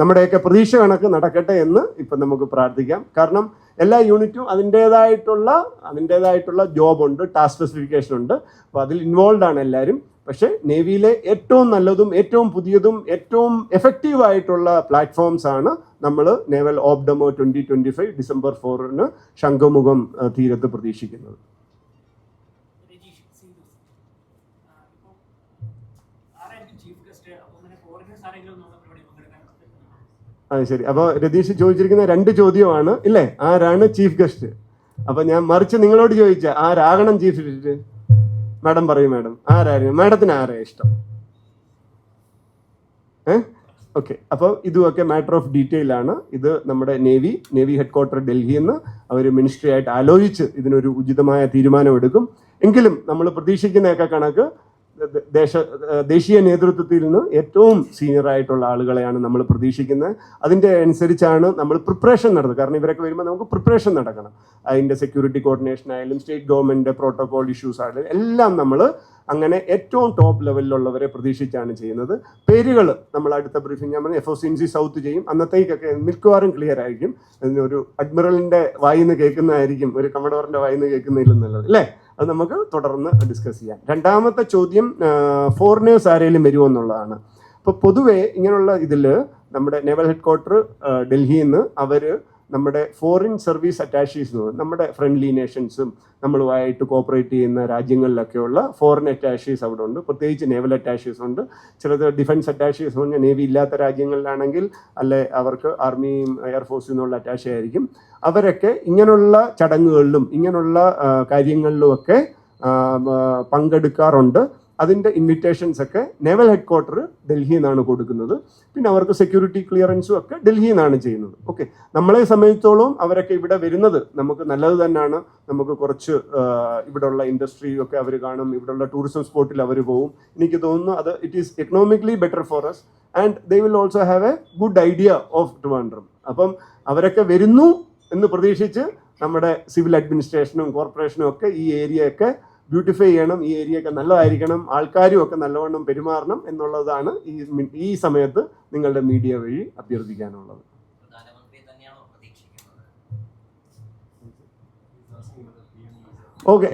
നമ്മുടെയൊക്കെ പ്രതീക്ഷ കണക്ക് നടക്കട്ടെ എന്ന് ഇപ്പം നമുക്ക് പ്രാർത്ഥിക്കാം. കാരണം എല്ലാ യൂണിറ്റും അതിന്റേതായിട്ടുള്ള അതിന്റേതായിട്ടുള്ള ജോബുണ്ട് ടാസ്ക് സ്പെസിഫിക്കേഷൻ ഉണ്ട്. അപ്പോൾ അതിൽ ഇൻവോൾവ് ആണ് എല്ലാവരും. പക്ഷേ നേവിയിലെ ഏറ്റവും നല്ലതും ഏറ്റവും പുതിയതും ഏറ്റവും എഫക്റ്റീവ് ആയിട്ടുള്ള പ്ലാറ്റ്ഫോംസ് ആണ് നമ്മൾ naval op demo twenty twenty five December ഫോറിന് Shankhumukham തീരത്ത് പ്രതീക്ഷിക്കുന്നത്. അത് ശരി. അപ്പോൾ രതീഷ് ചോദിച്ചിരിക്കുന്ന രണ്ട് ചോദ്യമാണ് ഇല്ലേ? ആരാണ് ചീഫ് ഗസ്റ്റ് അപ്പോൾ ഞാൻ മറിച്ച് നിങ്ങളോട് ചോദിച്ച ആരാകണം ചീഫ് ഗസ്റ്റ് മാഡം പറയൂ മാഡം. ആരായിരുന്നു? മാഡത്തിന് ആരാ ഇഷ്ടം? ഏഹ് ഓക്കെ. അപ്പോൾ ഇതുമൊക്കെ മാറ്റർ ഓഫ് ഡീറ്റെയിൽ ആണ്. ഇത് നമ്മുടെ നേവി നേവി ഹെഡ്ക്വാർട്ടർ ഡൽഹിയിൽ നിന്ന് അവർ മിനിസ്ട്രി ആയിട്ട് ആലോചിച്ച് ഇതിനൊരു ഉചിതമായ തീരുമാനമെടുക്കും. എങ്കിലും നമ്മൾ പ്രതീക്ഷിക്കുന്നതൊക്കെ കണക്ക് ദേശ ദേശീയ നേതൃത്വത്തിൽ നിന്ന് ഏറ്റവും സീനിയർ ആയിട്ടുള്ള ആളുകളെയാണ് നമ്മൾ പ്രതീക്ഷിക്കുന്നത്. അതിന്റെ അനുസരിച്ചാണ് നമ്മൾ പ്രിപ്പറേഷൻ നടത്തുന്നത് കാരണം ഇവരൊക്കെ വരുമ്പോൾ നമുക്ക് പ്രിപ്പറേഷൻ നടക്കണം. അതിന്റെ സെക്യൂരിറ്റി കോർഡിനേഷൻ ആയാലും സ്റ്റേറ്റ് ഗവൺമെന്റ് പ്രോട്ടോകോൾ ഇഷ്യൂസ് ആയാലും എല്ലാം നമ്മൾ അങ്ങനെ ഏറ്റവും ടോപ്പ് ലെവലിലുള്ളവരെ പ്രതീക്ഷിച്ചാണ് ചെയ്യുന്നത്. പേരുകൾ നമ്മൾ അടുത്ത ബ്രീഫിംഗ് ഞാൻ പറഞ്ഞു എഫ് ഒ സിൻസി സൗത്ത് ചെയ്യും. അന്നത്തേക്കൊക്കെ മിക്കവാറും ക്ലിയർ ആയിരിക്കും. അതിനൊരു അഡ്മിറലിന്റെ വായിന്ന് കേൾക്കുന്നതായിരിക്കും. ഒരു കമഡോറിന്റെ വായിന്ന് കേൾക്കുന്നതിലും നല്ലത്. അല്ലേ? അത് നമുക്ക് തുടർന്ന് ഡിസ്കസ് ചെയ്യാം. രണ്ടാമത്തെ ചോദ്യം ഫോറിനേഴ്സ് ആരെങ്കിലും വരുമോ എന്നുള്ളതാണ്. അപ്പോൾ പൊതുവേ ഇങ്ങനെയുള്ള ഇതിൽ നമ്മുടെ നേവൽ ഹെഡ് ക്വാർട്ടർ ഡൽഹിയിൽ നിന്ന് അവർ നമ്മുടെ ഫോറിൻ സർവീസ് അറ്റാഷീസ് നമ്മുടെ ഫ്രണ്ട്ലി നേഷൻസും നമ്മളുമായിട്ട് കോപ്പറേറ്റ് ചെയ്യുന്ന രാജ്യങ്ങളിലൊക്കെയുള്ള ഫോറിൻ അറ്റാഷീസ് അവിടെ ഉണ്ട്. പ്രത്യേകിച്ച് നേവൽ അറ്റാഷീസ് ഉണ്ട്. ചിലത് ഡിഫൻസ് അറ്റാഷീസ് പറഞ്ഞാൽ നേവി ഇല്ലാത്ത രാജ്യങ്ങളിലാണെങ്കിൽ അല്ലെ അവർക്ക് ആർമിയും എയർഫോഴ്സിൽ നിന്നുള്ള അറ്റാച്ച് ആയിരിക്കും. അവരൊക്കെ ഇങ്ങനെയുള്ള ചടങ്ങുകളിലും ഇങ്ങനെയുള്ള കാര്യങ്ങളിലുമൊക്കെ പങ്കെടുക്കാറുണ്ട്. അതിന്റെ ഇൻവിറ്റേഷൻസ് ഒക്കെ നേവൽ ഹെഡ് ക്വാർട്ടർ ഡൽഹിയിൽ നിന്നാണ് കൊടുക്കുന്നത്. പിന്നെ അവർക്ക് സെക്യൂരിറ്റി ക്ലിയറൻസും ഒക്കെ ഡൽഹിയിൽ നിന്നാണ് ചെയ്യുന്നത്. ഓക്കെ നമ്മളെ സംബന്ധിച്ചോളം അവരൊക്കെ ഇവിടെ വരുന്നത് നമുക്ക് നല്ലത് തന്നെയാണ്. നമുക്ക് കുറച്ച് ഇവിടെയുള്ള ഇൻഡസ്ട്രി ഒക്കെ അവർ കാണും. ഇവിടെയുള്ള ടൂറിസം സ്പോട്ടിൽ അവർ പോകും എനിക്ക് തോന്നുന്നു അത് it is economically better for us and they will also have a good idea of Trivandrum അപ്പം അവരൊക്കെ വരുന്നു എന്ന് പ്രതീക്ഷിച്ച് നമ്മുടെ സിവിൽ അഡ്മിനിസ്ട്രേഷനും കോർപ്പറേഷനും ഒക്കെ ഈ ഏരിയ ഒക്കെ ബ്യൂട്ടിഫൈ ചെയ്യണം. ഈ ഏരിയ ഒക്കെ നല്ലതായിരിക്കണം. ആൾക്കാരും ഒക്കെ നല്ലവണ്ണം പെരുമാറണം എന്നുള്ളതാണ് ഈ ഈ സമയത്ത് നിങ്ങളുടെ മീഡിയ വഴി അഭ്യർത്ഥിക്കാനുള്ളത്. ഓക്കെ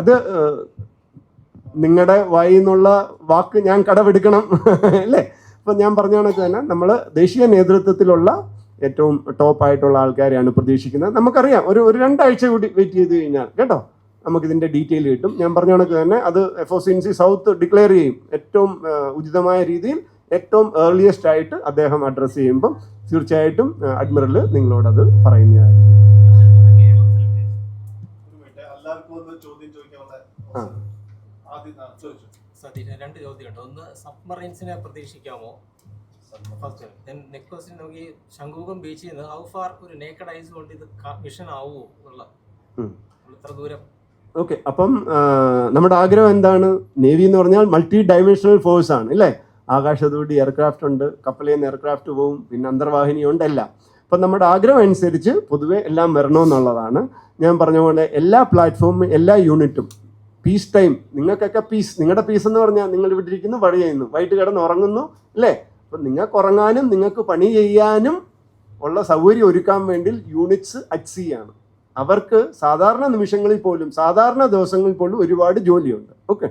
അത് നിങ്ങളുടെ വായിൽ നിന്നുള്ള വാക്ക് ഞാൻ കടമെടുക്കണം [laughs] അല്ലേ? അപ്പം ഞാൻ പറഞ്ഞ കണക്ക് തന്നെ നമ്മൾ ദേശീയ നേതൃത്വത്തിലുള്ള ഏറ്റവും ടോപ്പായിട്ടുള്ള ആൾക്കാരെയാണ് പ്രതീക്ഷിക്കുന്നത്. നമുക്കറിയാം ഒരു ഒരു രണ്ടാഴ്ച കൂടി വെയിറ്റ് ചെയ്ത് കഴിഞ്ഞാൽ കേട്ടോ? നമുക്കിതിന്റെ ഡീറ്റെയിൽ കിട്ടും. ഞാൻ പറഞ്ഞ കണക്ക് തന്നെ അത് F O C in C south declare ചെയ്യും. ഏറ്റവും ഉചിതമായ രീതിയിൽ ഏറ്റവും ഏർലിയസ്റ്റ് ആയിട്ട് അദ്ദേഹം അഡ്രസ്സ് ചെയ്യുമ്പം തീർച്ചയായിട്ടും അഡ്മിറൽ നിങ്ങളോടത് പറയുന്നതായിരിക്കും. ചോദ്യം ആ. സതീഷ് രണ്ട് ചോദ്യമുണ്ട് ഒന്ന് സബ്മറൈൻസിനെ പ്രതീക്ഷിക്കാമോ? ഫസ്റ്റ് നെക്സ്റ്റ് ക്വസ്റ്റ്യൻ നമുക്ക് ഈ ശംഖുമുഖം ബീച്ചിൽ നിന്ന് ഹൗ ഫാർ ഒരു നേക്കഡ് ഐസ് കൊണ്ട് ഇത് മിഷൻ ആവുമോ എന്നുള്ള എത്ര ദൂരം. ഓക്കെ അപ്പം നമ്മുടെ ആഗ്രഹം എന്താണ്? നേവി എന്ന് പറഞ്ഞാൽ മൾട്ടി ഡൈമെൻഷണൽ ഫോഴ്സ് ആണ് അല്ലേ? ആകാശത്തോടി എയർക്രാഫ്റ്റ് ഉണ്ട് കപ്പലിൽ നിന്ന് എയർക്രാഫ്റ്റ് പോവും പിന്നെ അന്തർവാഹിനിയുണ്ട് എല്ലാം. അപ്പം നമ്മുടെ ആഗ്രഹം അനുസരിച്ച് പൊതുവെ എല്ലാം വരണമെന്നുള്ളതാണ്. ഞാൻ പറഞ്ഞ പോലെ എല്ലാ പ്ലാറ്റ്ഫോമും എല്ലാ യൂണിറ്റും പീസ് ടൈം നിങ്ങൾക്കൊക്കെ പീസ് നിങ്ങളുടെ പീസ് എന്ന് പറഞ്ഞാൽ നിങ്ങൾ ഇവിടെ ഇരിക്കുന്നു പണി ചെയ്യുന്നു വൈകിട്ട് കിടന്ന് ഉറങ്ങുന്നു അല്ലേ? അപ്പം നിങ്ങൾക്ക് ഉറങ്ങാനും നിങ്ങൾക്ക് പണി ചെയ്യാനും ഉള്ള സൗകര്യം ഒരുക്കാൻ വേണ്ടി യൂണിറ്റ്സ് ആണ്. അവർക്ക് സാധാരണ നിമിഷങ്ങളിൽ പോലും സാധാരണ ദിവസങ്ങളിൽ പോലും ഒരുപാട് ജോലിയുണ്ട്. ഓക്കെ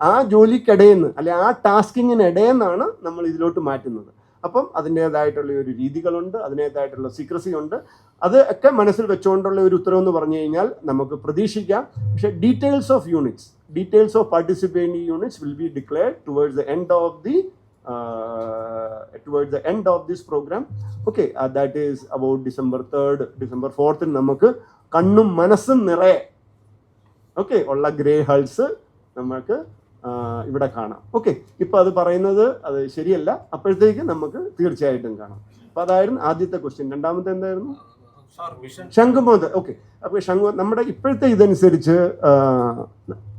ആ ജോലിക്കിടയിൽ അല്ലെ ആ ടാസ്കിങ്ങിനിടയിൽ നിന്നാണ് നമ്മൾ ഇതിലോട്ട് മാറ്റുന്നത്. അപ്പം അതിന്റേതായിട്ടുള്ള ഒരു രീതികളുണ്ട് അതിന്റേതായിട്ടുള്ള സീക്രസി ഉണ്ട് അത് ഒക്കെ മനസ്സിൽ വെച്ചുകൊണ്ടുള്ള ഒരു ഉത്തരവെന്ന് പറഞ്ഞു കഴിഞ്ഞാൽ നമുക്ക് പ്രതീക്ഷിക്കാം. പക്ഷെ details of units details of participating units will be declared towards the end of the towards the end of this programme okay that is about December third December ഫോർത്തിന് നമുക്ക് കണ്ണും മനസ്സും നിറയെ. ഓക്കെ ഉള്ള ഗ്രേ ഹൾസ് നമുക്ക് ഇവിടെ കാണാം. Okay ഇപ്പൊ അത് പറയുന്നത് അത് ശരിയല്ല. അപ്പോഴത്തേക്ക് നമുക്ക് തീർച്ചയായിട്ടും കാണാം. അപ്പൊ അതായിരുന്നു ആദ്യത്തെ ക്വസ്റ്റ്യൻ രണ്ടാമത്തെ എന്തായിരുന്നു? ശംഖുമോദ്. ഓക്കെ അപ്പൊ ശംഖു നമ്മുടെ ഇപ്പോഴത്തെ ഇതനുസരിച്ച്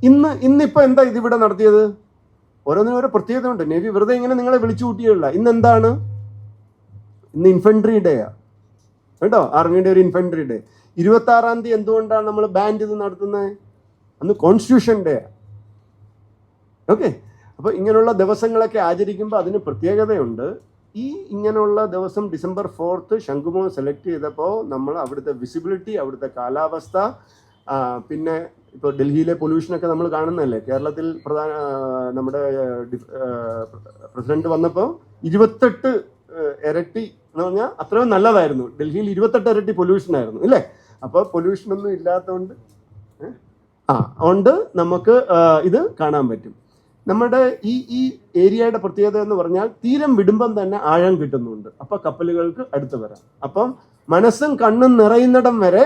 ഇന്ന് ഇന്നിപ്പോ എന്താ ഇതിവിടെ നടത്തിയത്? ഓരോന്നിനും ഓരോ പ്രത്യേകത ഉണ്ട്. നേവി വെറുതെ ഇങ്ങനെ നിങ്ങളെ വിളിച്ചു കൂട്ടിയല്ല ഇന്ന് എന്താണ്? ഇന്ന് ഇൻഫൻട്രി ഡേയാ കേട്ടോ? ആർമിയുടെ ഒരു ഇൻഫെൻട്രി ഡേ ഇരുപത്തി ആറാം തീയതി എന്തുകൊണ്ടാണ് നമ്മൾ ബാൻ ചെയ്ത് നടത്തുന്നത്? അന്ന് കോൺസ്റ്റിറ്റ്യൂഷൻ ഡേ ഓക്കെ അപ്പോൾ ഇങ്ങനെയുള്ള ദിവസങ്ങളൊക്കെ ആചരിക്കുമ്പോൾ അതിന് പ്രത്യേകതയുണ്ട്. ഈ ഇങ്ങനെയുള്ള ദിവസം ഡിസംബർ ഫോർത്ത് ശംഖുമോ സെലക്ട് ചെയ്തപ്പോൾ നമ്മൾ അവിടുത്തെ വിസിബിലിറ്റി അവിടുത്തെ കാലാവസ്ഥ പിന്നെ ഇപ്പോൾ ഡൽഹിയിലെ പൊല്യൂഷനൊക്കെ നമ്മൾ കാണുന്നതല്ലേ? കേരളത്തിൽ പ്രധാന നമ്മുടെ പ്രസിഡന്റ് വന്നപ്പോൾ ഇരുപത്തെട്ട് ഇരട്ടി എന്ന് പറഞ്ഞാൽ അത്രയും നല്ലതായിരുന്നു. ഡൽഹിയിൽ ഇരുപത്തെട്ട് ഇരട്ടി പൊല്യൂഷൻ ആയിരുന്നു ഇല്ലേ? അപ്പോൾ പൊല്യൂഷൻ ഒന്നും ഇല്ലാത്തതുകൊണ്ട് ആ അതുകൊണ്ട് നമുക്ക് ഇത് കാണാൻ പറ്റും. നമ്മുടെ ഈ ഈ ഏരിയയുടെ പ്രത്യേകത എന്ന് പറഞ്ഞാൽ തീരം വിടുമ്പം തന്നെ ആഴം കിട്ടുന്നുണ്ട്. അപ്പൊ കപ്പലുകൾക്ക് അടുത്ത് വരാം. അപ്പം മനസ്സും കണ്ണും നിറയുന്നിടം വരെ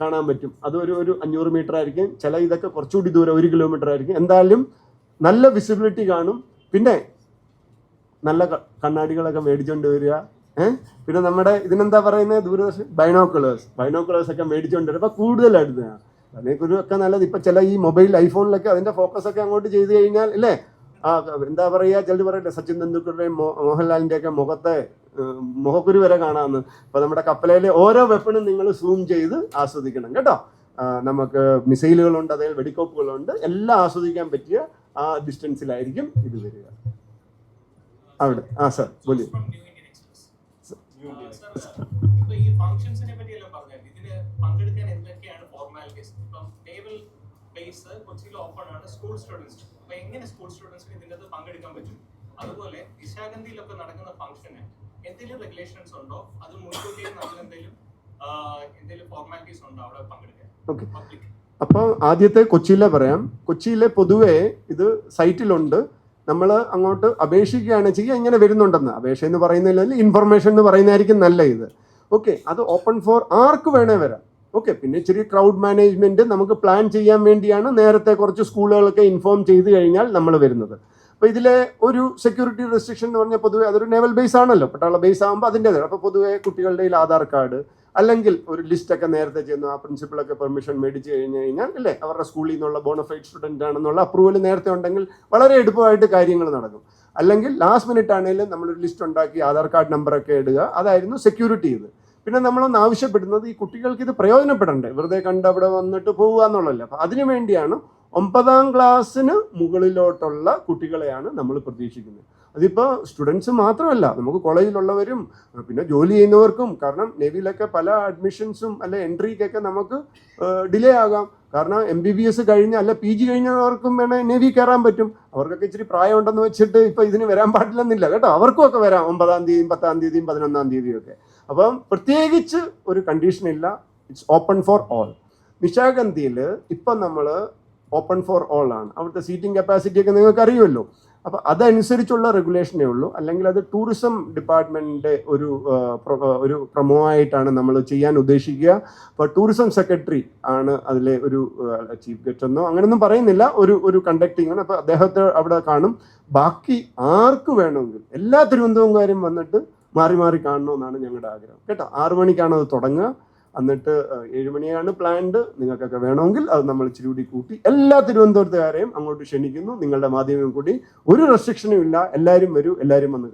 കാണാൻ പറ്റും. അത് ഒരു ഒരു അഞ്ഞൂറ് മീറ്റർ ആയിരിക്കും. ചില ഇതൊക്കെ കുറച്ചുകൂടി ദൂരം ഒരു കിലോമീറ്റർ ആയിരിക്കും. എന്തായാലും നല്ല വിസിബിലിറ്റി കാണും. പിന്നെ നല്ല കണ്ണാടികളൊക്കെ മേടിച്ചുകൊണ്ട് വരിക. ഏഹ് പിന്നെ നമ്മുടെ ഇതിനെന്താ പറയുന്നത്? ദൂരദർശൻ? ബൈനോക്കുലേഴ്സ് ബൈനോക്കുലേഴ്സ് ഒക്കെ കൂടുതൽ അടുത്ത് അതിനെക്കുറിച്ച് ഒക്കെ നല്ലത്. ഇപ്പൊ ചില ഈ മൊബൈൽ ഐഫോണിലൊക്കെ അതിന്റെ ഫോക്കസ് ഒക്കെ അങ്ങോട്ട് ചെയ്ത് കഴിഞ്ഞാൽ ഇല്ലേ? ആ എന്താ പറയുക? ചിലർ പറയട്ടെ സച്ചിൻ തെണ്ടുൽക്കറുടെയും മോഹൻലാലിന്റെ ഒക്കെ മുഖത്തെ മുഖക്കുരു വരെ കാണാമെന്ന്. അപ്പൊ നമ്മുടെ കപ്പലയിലെ ഓരോ വെപ്പണും നിങ്ങൾ സൂം ചെയ്ത് ആസ്വദിക്കണം കേട്ടോ. നമുക്ക് മിസൈലുകളുണ്ട് അതിൽ വെടിക്കോപ്പുകളുണ്ട്. എല്ലാം ആസ്വദിക്കാൻ പറ്റിയ ആ ഡിസ്റ്റൻസിലായിരിക്കും ഇത് വരിക. അവിടെ. ആ സാർ ബോലി. ഈ ഫംഗ്ഷൻസിനെ പറ്റിയെല്ലാം പറഞ്ഞാൽ ഇതിന് പങ്കെടുക്കാൻ എന്തൊക്കെയാണ് ഫോർമാലിറ്റീസ് ഇപ്പം നേവൽ ബേസ് കൊച്ചിയിൽ ഓപ്പൺ ആണ് സ്കൂൾ സ്റ്റുഡൻസ് അപ്പൊ എങ്ങനെ സ്കൂൾ സ്റ്റുഡൻസിന് ഇതിന്റെ അകത്ത് പങ്കെടുക്കാൻ പറ്റും? അതുപോലെ നടക്കുന്ന ഫംഗ്ഷന് എന്തെങ്കിലും റെഗുലേഷൻസ് ഉണ്ടോ? അത് മുൻകൂട്ടി നമ്മൾ എന്തെങ്കിലും എന്തെങ്കിലും ഫോർമാലിറ്റീസ് ഉണ്ടോ അവിടെ പങ്കെടുക്കാൻ? അപ്പോൾ ആദ്യത്തെ കൊച്ചിയിലെ പറയാം. കൊച്ചിയിലെ പൊതുവെ ഇത് സൈറ്റിലുണ്ട് നമ്മൾ അങ്ങോട്ട് അപേക്ഷിക്കുകയാണ് ചെയ്യുക ഇങ്ങനെ വരുന്നുണ്ടെന്ന്. അപേക്ഷ എന്ന് പറയുന്നില്ല ഇൻഫർമേഷൻ എന്ന് പറയുന്നതായിരിക്കും നല്ല ഇത് ഓക്കെ അത് ഓപ്പൺ ഫോർ ആർക്ക് വേണേ വരാം. ഓക്കെ പിന്നെ ഇച്ചിരി ക്രൗഡ് മാനേജ്മെന്റ് നമുക്ക് പ്ലാൻ ചെയ്യാൻ വേണ്ടിയാണ് നേരത്തെ കുറച്ച് സ്കൂളുകളൊക്കെ ഇൻഫോം ചെയ്ത് കഴിഞ്ഞാൽ നമ്മൾ വരുന്നത്. അപ്പോൾ ഇതിലെ ഒരു സെക്യൂരിറ്റി റെസ്ട്രിക്ഷൻ എന്ന് പറഞ്ഞാൽ പൊതുവെ അതൊരു നേവൽ ബേസ് ആണല്ലോ. പട്ടാള ബേസ് ആകുമ്പോൾ അതിന്റെതാണ്. അപ്പോൾ പൊതുവേ കുട്ടികളുടെ ആധാർ കാർഡ് അല്ലെങ്കിൽ ഒരു ലിസ്റ്റൊക്കെ നേരത്തെ ചെയ്യുന്നു ആ പ്രിൻസിപ്പളൊക്കെ പെർമിഷൻ മേടിച്ച് കഴിഞ്ഞ് കഴിഞ്ഞാൽ അല്ലേ അവരുടെ സ്കൂളിൽ നിന്നുള്ള ബോണഫൈഡ് സ്റ്റുഡന്റ് ആണെന്നുള്ള അപ്രൂവൽ നേരത്തെ ഉണ്ടെങ്കിൽ വളരെ എളുപ്പമായിട്ട് കാര്യങ്ങൾ നടക്കും. അല്ലെങ്കിൽ ലാസ്റ്റ് മിനിറ്റ് ആണെങ്കിലും നമ്മളൊരു ലിസ്റ്റ് ഉണ്ടാക്കി ആധാർ കാർഡ് നമ്പറൊക്കെ ഇടുക അതായിരുന്നു സെക്യൂരിറ്റി ഇത്. പിന്നെ നമ്മളൊന്ന് ആവശ്യപ്പെടുന്നത് ഈ കുട്ടികൾക്ക് ഇത് പ്രയോജനപ്പെടണ്ടേ? വെറുതെ കണ്ട് അവിടെ വന്നിട്ട് പോവുക എന്നുള്ളതല്ല. അപ്പം അതിനു വേണ്ടിയാണ് ഒമ്പതാം ക്ലാസ്സിന് മുകളിലോട്ടുള്ള കുട്ടികളെയാണ് നമ്മൾ പ്രതീക്ഷിക്കുന്നത്. അതിപ്പോൾ സ്റ്റുഡൻസ് മാത്രമല്ല നമുക്ക് കോളേജിലുള്ളവരും പിന്നെ ജോലി ചെയ്യുന്നവർക്കും കാരണം നേവിയിലൊക്കെ പല അഡ്മിഷൻസും അല്ലെ എൻട്രിക്കൊക്കെ നമുക്ക് ഡിലേ ആകാം. കാരണം എം ബി ബി എസ് കഴിഞ്ഞ അല്ല പി ജി കഴിഞ്ഞവർക്കും വേണേൽ നെവി കയറാൻ പറ്റും. അവർക്കൊക്കെ ഇച്ചിരി പ്രായം ഉണ്ടെന്ന് വെച്ചിട്ട് ഇപ്പൊ ഇതിന് വരാൻ പാടില്ലെന്നില്ല. കേട്ടോ അവർക്കും ഒക്കെ വരാം. ഒമ്പതാം തീയതിയും പത്താം തീയതിയും പതിനൊന്നാം തീയതിയും ഒക്കെ. അപ്പം പ്രത്യേകിച്ച് ഒരു കണ്ടീഷൻ ഇല്ല. ഇറ്റ്സ് ഓപ്പൺ ഫോർ ഓൾ നിശാഗന്ധിയിൽ ഇപ്പം നമ്മൾ ഓപ്പൺ ഫോർ ഓൾ ആണ്. അവിടുത്തെ സീറ്റിംഗ് കപ്പാസിറ്റി ഒക്കെ നിങ്ങൾക്ക് അറിയുമല്ലോ അപ്പോൾ അതനുസരിച്ചുള്ള റെഗുലേഷനേ ഉള്ളൂ. അല്ലെങ്കിൽ അത് ടൂറിസം ഡിപ്പാർട്ട്മെന്റിന്റെ ഒരു ഒരു പ്രമോ ആയിട്ടാണ് നമ്മൾ ചെയ്യാൻ ഉദ്ദേശിക്കുക. അപ്പോൾ ടൂറിസം സെക്രട്ടറി ആണ് അതിലെ ഒരു ചീഫ് ഗസ്റ്റ് എന്നോ അങ്ങനെയൊന്നും പറയുന്നില്ല. ഒരു ഒരു കണ്ടക്ടിങ് ആണ്. അപ്പോൾ അദ്ദേഹത്തെ അവിടെ കാണും. ബാക്കി ആർക്ക് വേണമെങ്കിൽ എല്ലാ തിരുവനന്തപുരംകാരും വന്നിട്ട് മാറി മാറി കാണണമെന്നാണ് ഞങ്ങളുടെ ആഗ്രഹം. കേട്ടോ? ആറു മണിക്കാണ് അത് തുടങ്ങുക. എന്നിട്ട് ഏഴുമണിയാണ് മണിയാണ് പ്ലാൻഡ് നിങ്ങൾക്കൊക്കെ വേണമെങ്കിൽ അത് നമ്മൾ ഇച്ചിരി കൂടി കൂട്ടി എല്ലാ തിരുവനന്തപുരത്തുകാരെയും അങ്ങോട്ട് ക്ഷണിക്കുന്നു. നിങ്ങളുടെ മാധ്യമം കൂടി ഒരു റെസ്ട്രിക്ഷനും ഇല്ല. എല്ലാവരും വരൂ. എല്ലാവരും വന്ന്